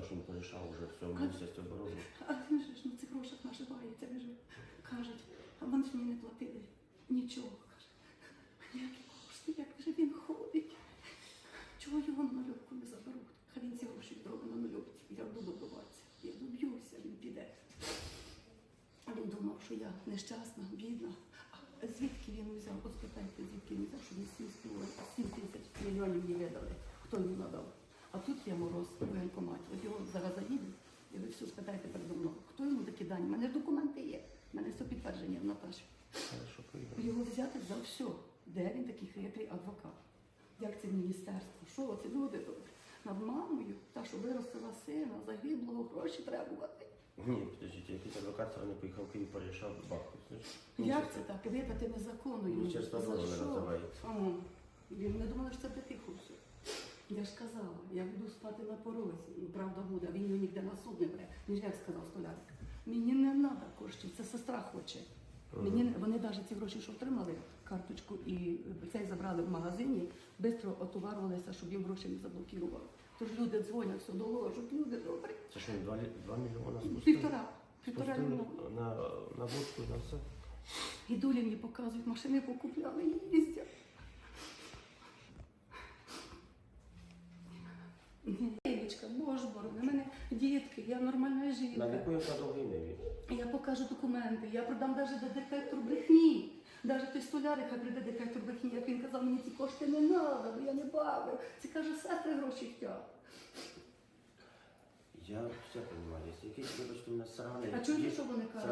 порішав уже в Міністерстві оборони. А він ж на цих грошах наживається, він же кажуть, а вони ж мені не платили нічого. Каже, ніякі кошти, як же він ходить. Чого його на нульовку не заберуть? Хай він ці гроші відробить на нульовці. Я буду добиватися. Я доб'юся, він піде. А він думав, що я нещасна, бідна. А звідки він взяв? От спитайте, звідки він взяв, що він 7 7 тисяч мільйонів мені видали. Хто йому надав? А тут є мороз у воєнкоматі. От його зараз заїде, і ви все спитайте передо мною. Хто йому такі дані? У мене ж документи є. У мене все підтвердження в Наташі. Його взяти за все. Де він такий хитрий адвокат? Як це міністерство? Що оці люди? Над мамою, та, що виростила сина, загиблого, гроші требувати. Ні, подождіть, якийсь адвокат сьогодні поїхав в Київ, порішав бабку. Як це так? Видати незаконно йому. Міністерство оборони називається. Він не думали, що це тихо все. Я ж казала, я буду спати на порозі. Ну, правда буде, він його ніде на суд не бере. Він ж як сказав столяр. Мені не треба коштів, це сестра хоче. Мені не- вони навіть ці гроші, що отримали, карточку і цей забрали в магазині, швидко отоварювалися, щоб їм гроші не заблокували. Тож люди дзвонять, все доложуть, люди добрі. Це що, 2, 2 мільйона спустили? Півтора. Півтора Спустили мільйона. на, на водку, на все. І долі мені показують, машини покупляли, їздять. Євічка, боже борони, в мене дітки, я нормальна жінка. На якої на довгій ниві? Я покажу документи, я продам навіть до детектор брехні. Навіть той столяр, яка прийде детектор брехні, як він казав, мені ці кошти не треба, бо я не бавив. Це каже, сестри гроші хотять. Я все розумію, якийсь, вибачте, мене сраний, А є що вони кажуть?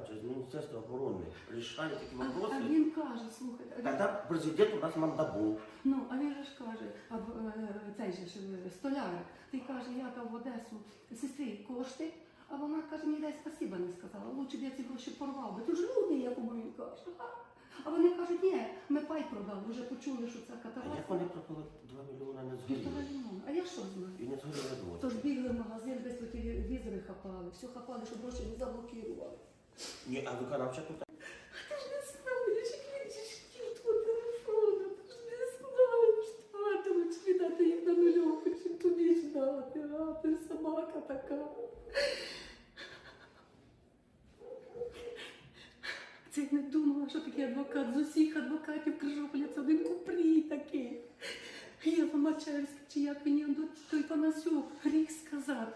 Адвокат через Міністерство оборони рішає такі А, а він каже, слухайте, а він- Тогда президент у нас мандабул. Ну, а він же ж каже, а в- е, цей же ж е, столяр, ти каже, я дав в Одесу сестрі кошти, а вона каже, мені дай спасіба не сказала. Лучше б я ці гроші порвав би. Ти ж люди, якому він каже. Ага. А вони кажуть, ні, ми пай продали, вже почули, що це А як вони пропали 2 мільйони не Півтора згоріли? мільйона. А я що знаю? І не згоріли двоє. Тож бігли в магазин, десь телевізори хапали, все хапали, щоб гроші не заблокували. Ні, а виконавча тут Ти ж не знаєш, як він же твого телефону, ти ж не знаєш, тато, лучше віддати їх на нульовку, чим тобі ж дати, а ти собака така. Це я не думала, що такий адвокат з усіх адвокатів Крижополя, один купрій такий. Єва Мачевська, чи як мені он той Панасюк, гріх сказати.